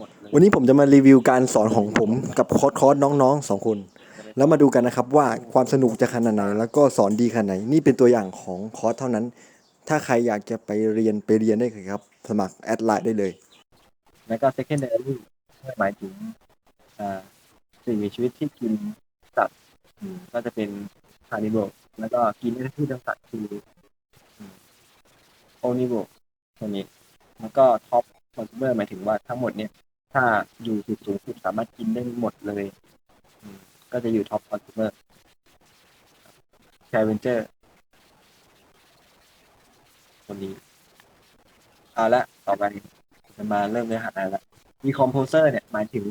หมดเลยวันนี้ผมจะมารีวิวการสอนของผมกับคอร์สคอร์สน้องๆสองคน แล้วมาดูกันนะครับว่าความสนุกจะขนาดไหนแล้วก็สอนดีขนาดไหน นี่เป็นตัวอย่างของคอร์สเท่านั้น ถ้าใครอยากจะไปเรียนไปเรียนได้เลยครับ สมัครแอดไลน์ได้เลย แล้วก็ secondary หมายถึงอ่าสิ่งมีชีวิตที่กินสัตว์อืมก็จะเป็น carnivore แล้วก็กินไม่ได้พืชทั้งสัตว์คืออืม omnivore ตัวนี้แล้วก็ top consumer หมายถึงว่าทั้งหมดเนี่ย ถ้าอยู่จุดสูงสุดสามารถกินได้หมดเลยก็จะอยู่ top consumer scavenger ตัวนี้เอาละต่อไปจะมาเริ่มเนื้อหาละ decomposer เนี่ยหมายถึง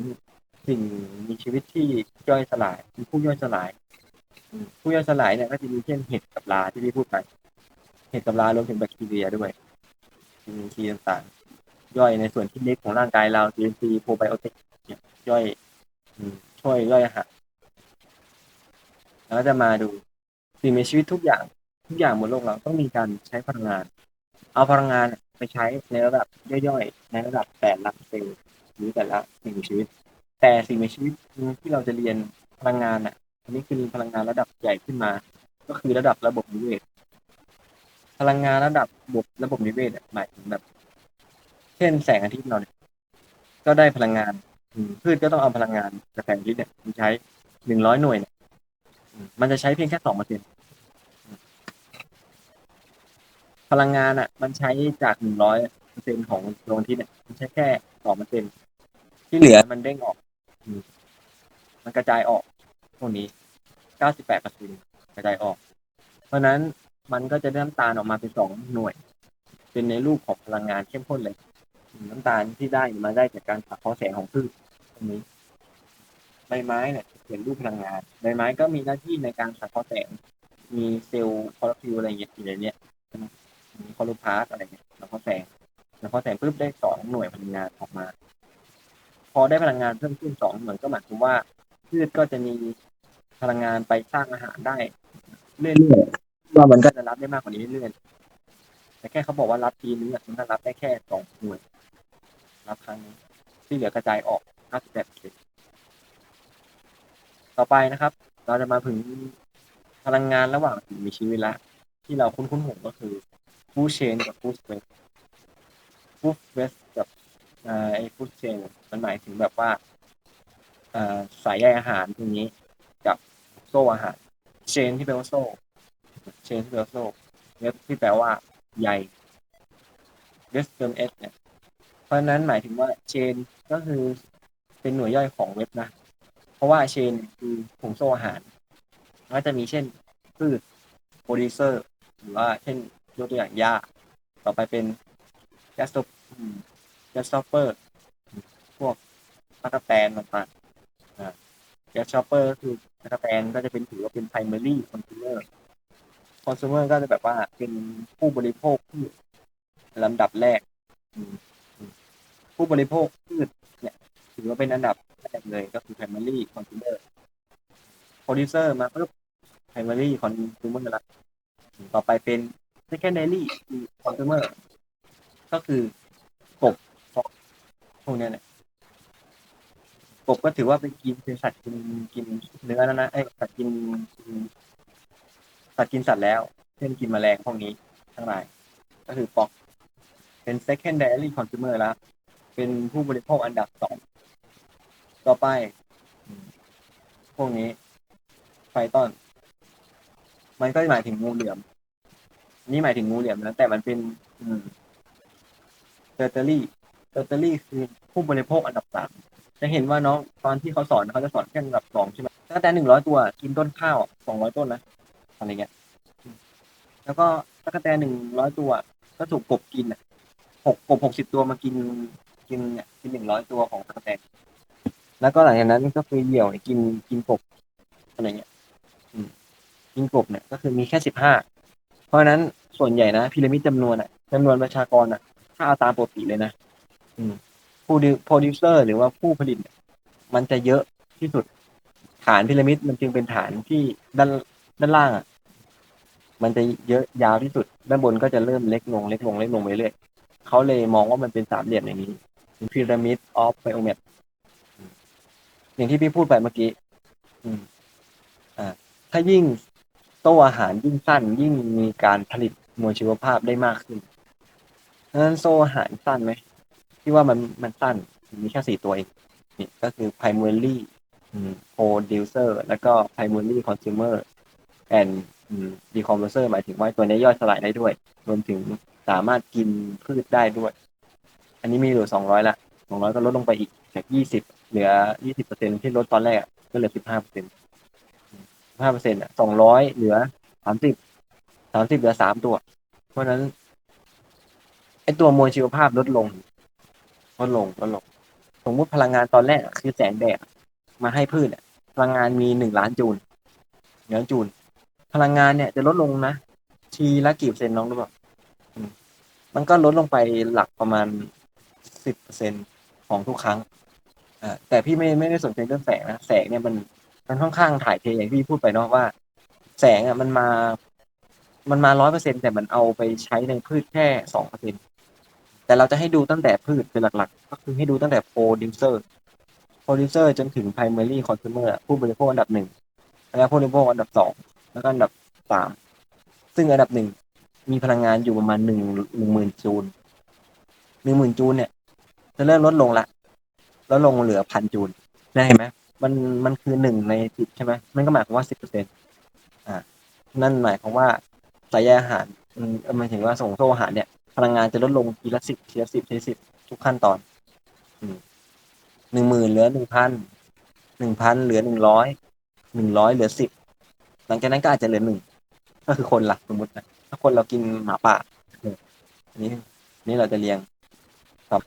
สิ่งมีชีวิตที่ย่อยสลายมีผู้ย่อยสลาย ผู้ย่อยสลายเนี่ยก็จะมีเช่นเห็ดกับลาที่พี่พูดไป เห็ดกับลารวมถึงแบคทีเรียด้วยมีทีต่างๆ ย่อยในส่วนที่เล็กของร่างกายเรา DNC probiotic เนี่ยย่อยช่วยย่อยอาหารแล้วก็จะมาดูสิ่งมีชีวิตทุกอย่างทุกอย่างบนโลกเราต้องมีการใช้พลังงาน เอาพลังงานไปใช้ในระดับย่อยๆในระดับแต่ละเซลล์หรือแต่ละสิ่งมีชีวิต แต่สิ่งมีชีวิตที่เราจะเรียนพลังงานอะอันนี้คือพลังงานระดับใหญ่ขึ้นมา ก็คือระดับระบบนิเวศพลังงานระดับระบบระบบนิเวศอะหมายถึงแบบ เช่นแสงอาทิตย์เราเนี่ยก็ได้พลังงานพืชก็ต้องเอาพลังงานจากแสงอาทิตย์เนี่ยมาใช้หนึ่งร้อยหน่วยเนี่ยมันจะใช้เพียงแค่สองเปอร์เซ็นต์พลังงานอะ มันใช้จากหนึ่งร้อยเปอร์เซ็นต์ของดวงอาทิตย์เนี่ยมันใช้แค่สองเปอร์เซ็นต์ที่เหลือมันเด้งออก มันกระจายออกพวกนี้เก้าสิบแปดเปอร์เซ็นต์กระจายออก เพราะนั้นมันก็จะได้น้ำตาลออกมาเป็นสองหน่วย เป็นในรูปของพลังงานเข้มข้นเลย น้ำตาลที่ได้มาได้จากการสังเคราะห์แสงของพืชตรงนี้ใบไม้เนี่ยเป็นรูปพลังงานใบไม้ก็มีหน้าที่ในการสังเคราะห์แสง มีเซลล์คลอโรฟิลอะไรอย่างเงี้ยอยู่ในเนี้ยมีคลอโรพลาสอะไรเงี้ยสังเคราะห์แสงสังเคราะห์แสงปุ๊บได้สองหน่วยพลังงานออกมา พอได้พลังงานเพิ่มขึ้นสองหน่วยก็หมายความว่าพืชก็จะมีพลังงานไปสร้างอาหารได้ เรื่อยๆว่ามันก็จะรับได้มากกว่านี้เรื่อยๆแต่แค่เขาบอกว่ารับทีนึงอมันก็รับได้แค่สองหน่วย รับ ครั้งนี้ที่เหลือกระจายออก58ต่อไปนะครับ เราจะมาถึงพลังงานระหว่างสิ่งมีชีวิตละที่เราคุ้นๆหูก็คือ food chain กับ food waste food waste กับไอ้ food chain มันหมายถึงแบบว่าสายใยอาหารตรงนี้กับโซ่อาหาร chain ที่แปลว่าโซ่ chain ที่แปลว่าโซ่ web ที่แปลว่าใย web เติม s เนี่ย เพราะนั้นหมายถึงว่า chain ก็คือเป็นหน่วยย่อยของเว็บนะ เพราะว่า chain คือผงโซ่อาหารก็จะมีเช่นพืช producer หรือว่าเช่นยกตัวอย่างหญ้าต่อไปเป็น gas stop อืม gas stopper พวกตะกแตนต่างๆอ่า gas stopper ก็คือตะกแตนก็จะเป็นถือว่าเป็น primary consumer consumer ก็จะแบบว่าเป็นผู้บริโภคพืชลำดับแรก ผู้บริโภคพืชเนี่ยถือว่าเป็นอันดับแรกเลยก็คือ primary consumer producer มาปุ๊บ primary consumer ละต่อไปเป็น secondary consumer ก็คือกบพวกเนี้ยเนี่ยกบก็ถือว่าเป็นกินเป็นสัตว์กินกินเนื้อแล้วนะไอ้สัตว์กินกินสัตว์กินสัตว์แล้ว เช่นกินแมลงพวกนี้ทั้งหลายก็คือปอกเป็น secondary consumer แล้ว เป็นผู้บริโภคอันดับสองต่อไป พวกนี้ไฟตอน มันก็หมายถึงงูเหลือม นี่หมายถึงงูเหลือมนะแต่มันเป็นอืมเตอร์เตอรี่เตอร์เตอรี่คือผู้บริโภคอันดับสามจะเห็นว่าน้องตอนที่เขาสอนเขาจะสอนแค่อันดับสองใช่ไหมตั้งแต่หนึ่งร้อยตัวกินต้นข้าวสองร้อยต้นนะอะไรเงี้ย แล้วก็ตั้งแต่หนึ่งร้อยตัว ก็ถูกกบกินอะหกกบหกสิบตัวมากิน กินเนี่ยกินหนึ่งร้อยตัวของแตนแล้วก็หลังจากนั้นก็คือเหยี่ยวเนี่ยกินกินกบอะไรเงี้ยอืมกินกบเนี่ยก็คือมีแค่สิบห้าเพราะฉะนั้นส่วนใหญ่นะพีระมิดจำนวนอะจำนวนประชากรอะ ถ้าเอาตามปกติเลยนะอืมผู้ดิโปรดิวเซอร์ หรือว่าผู้ผลิตเนี่ยมันจะเยอะที่สุด ฐานพีระมิดมันจึงเป็นฐานที่ด้านด้านล่างอะ มันจะเยอะยาวที่สุด ด้านบนก็จะเริ่มเล็กลงเล็กลงเล็กลงไปเรื่อยเขาเลยมองว่ามันเป็นสามเหลี่ยมอย่างนี้ pyramid of biomet อืมอย่างที่พี่พูดไปเมื่อกี้อ่าถ้ายิ่งโต้อาหารยิ่งสั้น ยิ่งมีการผลิตมวลชีวภาพได้มากขึ้นนั้นโซ่อาหารสั้นไหมที่ว่ามันมันสั้นมีแค่สี่ตัวเองนี่ก็คือ primary อืม producer แล้วก็ primary consumer and อืม decomposer หมายถึงว่าตัวนี้ย่อยสลายได้ด้วย รวมถึงสามารถกินพืชได้ด้วย อันนี้มีอยู่สองร้อยละสองร้อยก็ลดลงไปอีกจากยี่สิบเหลือยี่สิบเปอร์เซ็นที่ลดตอนแรกก็เหลือสิบห้าเปอร์เซ็นห้าเปอร์เซ็นต์อะสองร้อยเหลือสามสิบสามสิบเหลือสามตัว เพราะฉะนั้นไอตัวมวลชีวภาพลดลงลดลงลดลง สมมติพลังงานตอนแรกคือแสงแดดมาให้พืชพลังงานมีหนึ่งล้านจูลหนึ่งล้านจูลพลังงานเนี่ยจะลดลงนะทีละกี่เปอร์เซ็นต์น้องรู้ป่าอืมมันก็ลดลงไปหลักประมาณ สิบเปอร์เซ็นของทุกครั้งอ่าแต่พี่ไม่ไม่ได้สนใจเรื่องแสงนะแสงเนี่ยมันมันค่อนข้างถ่ายเทอย่างที่พี่พูดไปเนาะว่า แสงอะมันมา มันมาร้อยเปอร์เซ็นแต่มันเอาไปใช้ในพืชแค่สองเปอร์เซ็นแต่เราจะให้ดูตั้งแต่พืชเป็นหลัก ๆ ก็คือให้ดูตั้งแต่ producer producer จนถึง primary consumer ผู้บริโภคอันดับหนึ่งแล้วผู้บริโภคอันดับสองแล้วก็อันดับสามซึ่งอันดับหนึ่งมีพลังงานอยู่ประมาณหนึ่งหนึ่งหมื่นจูลหนึ่งหมื่นจูลเนี่ย จะเริ่มลดลงละลดลงเหลือพันจูลได้เห็นไหมมันมันคือหนึ่งในสิบใช่ไหมมันก็หมายความว่าสิบเปอร์เซ็นต์อ่านั่นหมายความว่าสายอาหารอืมหมายถึงว่าส่งโซ่อาหารเนี่ย พลังงานจะลดลงทีละสิบทีละสิบทีละสิบทุกขั้นตอนอืมหนึ่งหมื่นเหลือหนึ่งพันหนึ่งพันเหลือหนึ่งร้อยหนึ่งร้อยเหลือสิบหลังจากนั้นก็อาจจะเหลือหนึ่งก็คือคนละสมมตินะถ้าคนเรากินหมาป่าเอออันนี้อันนี่เราจะเรียงครับ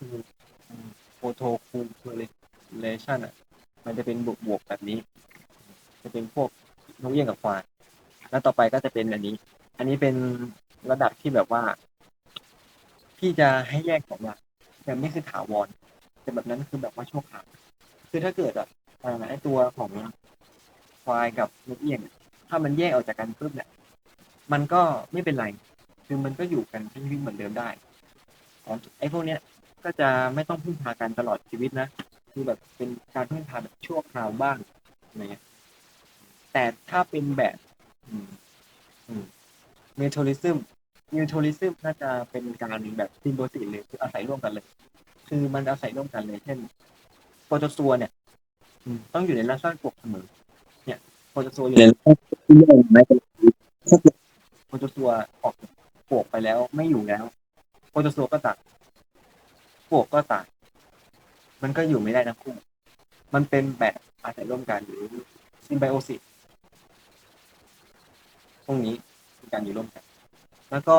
โฟโตคูเลชันอะ มันจะเป็นบวกบวกแบบนี้ จะเป็นพวกนกเอี้ยงกับควายแล้วต่อไปก็จะเป็นอันนี้ อันนี้เป็นระดับที่แบบว่า พี่จะให้แยกสองอย่างแบบนี้คือถาวรแต่แบบนั้นคือแบบว่าชั่วคราวคือถ้าเกิดอะไอตัวของควายกับนกเอี้ยงถ้ามันแยกออกจากกันปุ๊บเนี่ยมันก็ไม่เป็นไร คือมันก็อยู่กันใช้ชีวิตเหมือนเดิมได้อ๋อไอพวกเนี้ย ก็จะไม่ต้องพึ่งพากันตลอดชีวิตนะ คือแบบเป็นการพึ่งพาแบบชั่วคราวบ้างอะไรเงี้ยแต่ถ้าเป็นแบบเมโทริซึมเมโทริซึมน่าจะเป็นการแบบซิมโบซิเลยคืออาศัยร่วมกันเลย คือมันอาศัยร่วมกันเลย เช่นโปรโตซัวเนี่ยต้องอยู่ในลักษณะกบเสมอ เนี่ยโปรโตซัวอยู่ในลักษณะที่ไม่ไม่เป็นถ้าเกิดโปรโตซัวออกปกไปแล้วไม่อยู่แล้วโปรโตซัวก็ตายป วกก็ตาย มันก็อยู่ไม่ได้ทั้งคู่ มันเป็นแบบอาศัยร่วมกันหรือซิมไบโอซิสพวกนี้คือการอยู่ร่วมกัน แล้วก็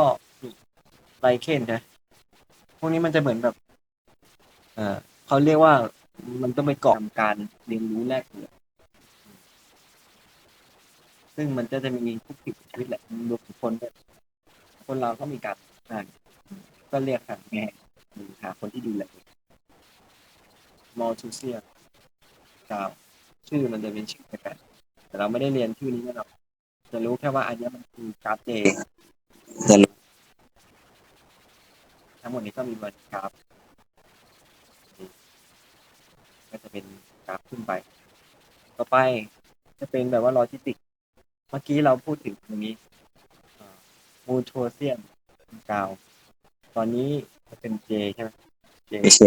ไลเคนนะพวกนี้มันจะเหมือนแบบ เออเขาเรียกว่ามันต้องไปเกาะการเรียนรู้แลกเปลี่ยนซึ่งมันจะจะมีทุกสิ่งชีวิตแหละรวมถึงคนด้วยคนเราก็มีการอ่านก็เรียกกันแง่ หาคนที่ดูแลมอลทูเซียกาวชื่อมันจะเป็นชื่อแปลกๆแต่เราไม่ได้เรียนชื่อนี้แน่นอนจะรู้แค่ว่าอันนี้มันคือกราฟเจจะรู้ทั้งหมดนี้ก็มีวันกราฟก็จะเป็นกราฟขึ้นไป ต่อไปจะเป็นแบบว่าลอจิสติก เมื่อกี้เราพูดถึงตรงนี้มูโทเซียมกาว ตอนนี้จะเป็นเจใช่ไหม เจเช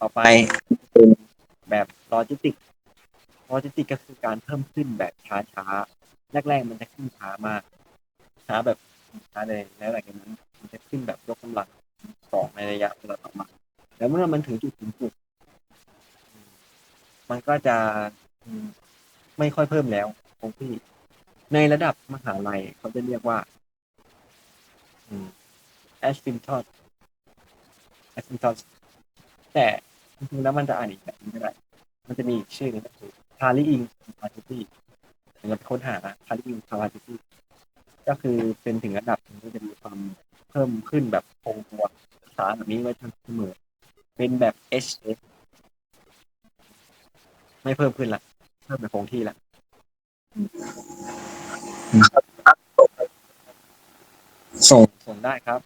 ต่อไปเป็นแบบลอจิสติกลอจิสติกก็คือการเพิ่มขึ้นแบบช้าๆแรกๆมันจะขึ้นช้ามาก ช้าแบบช้าเลยแล้วหลังจากนั้นมันจะขึ้นแบบยกกำลังสองในระยะเวลาต่อมาแล้วเมื่อมันถึงจุดสูงสุดมันก็จะไม่ค่อยเพิ่มแล้วคงที่ ในระดับมหาลัยเขาจะเรียกว่าแอสซิมทอดแอสซิมทอด แต่จริงๆแล้วมันจะอ่านอีกแบบนึงก็ได้ มันจะมีอีกชื่อหนึงก็คือทารีอิงพาร์ตี้เราค้นหาคาร์ดิงคาร์ดิตี้ก็คือเป็นถึงระดับหนึ่งก็จะมีความเพิ่มขึ้นแบบคงตัวสารแบบนี้ไว้เสมอ เป็นแบบ H S ไม่เพิ่มขึ้นละเพิ่มแบบคงที่ละส่งส่งได้ครับ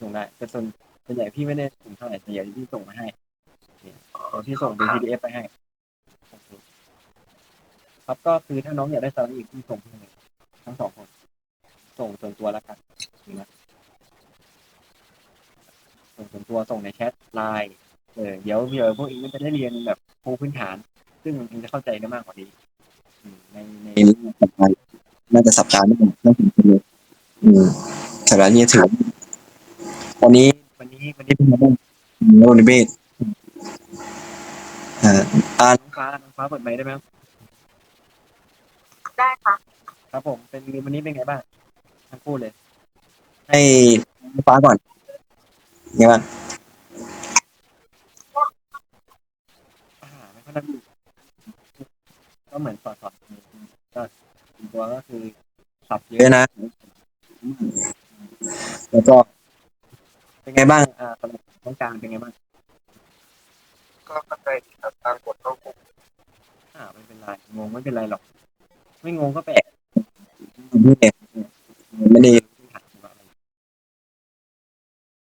ส่งได้แต่ส่วนส่ วนใหญ่พี่ไม่ได้ส่งเท่าไหร่ส่วนใหญ่ที่พี่ส่งมาให้เนี่ยเดี๋ยวพี่ส่งเป็น PDF ไปให้โอเคครับก็คือถ้าน้องอยากได้สไลด์อีกพี่ส่งให้เลยทั้งสองคน ส่งส่วนตัวแล้วกันนะส่งส่วนตัวส่งในแชทไลน์เออเดี๋ยวเดี๋ยวพวกเองก็จะได้เรียนแบบปูพื้นฐาน ซึ่งเองจะเข้าใจได้มากกว่านี้อืมในในในสัปดาห์น่าจะสัปดาห์หนี้น่าจะเป็นเลยอืมสัปดาห์นี้ถือวันนี้ วันนี้วันที่นี้เพิ่งมาได้โนนิเบศอ่าอ่านน้องฟ้าน้องฟ้าเปิดไมค์ได้ไหมครับได้ค่ะครับผมเป็นวันนี้เป็นไงบ้างทั้งคู่เลย ให้ฟ้าก่อนไงบ้างอาหารไม่ค่อยได้ดูก็เหมือนสอนสอนก็ตัวก็คือสับเยเยอะอะนะ แล้วก็ เป็นไงบ้างอ่าต้องการเป็นไงบ้าง ก็เข้าใจผิดครับตามกฎก็คงอ่าไม่เป็นไร งงไม่เป็นไรหรอก ไม่งงก็แปลกไม่ได้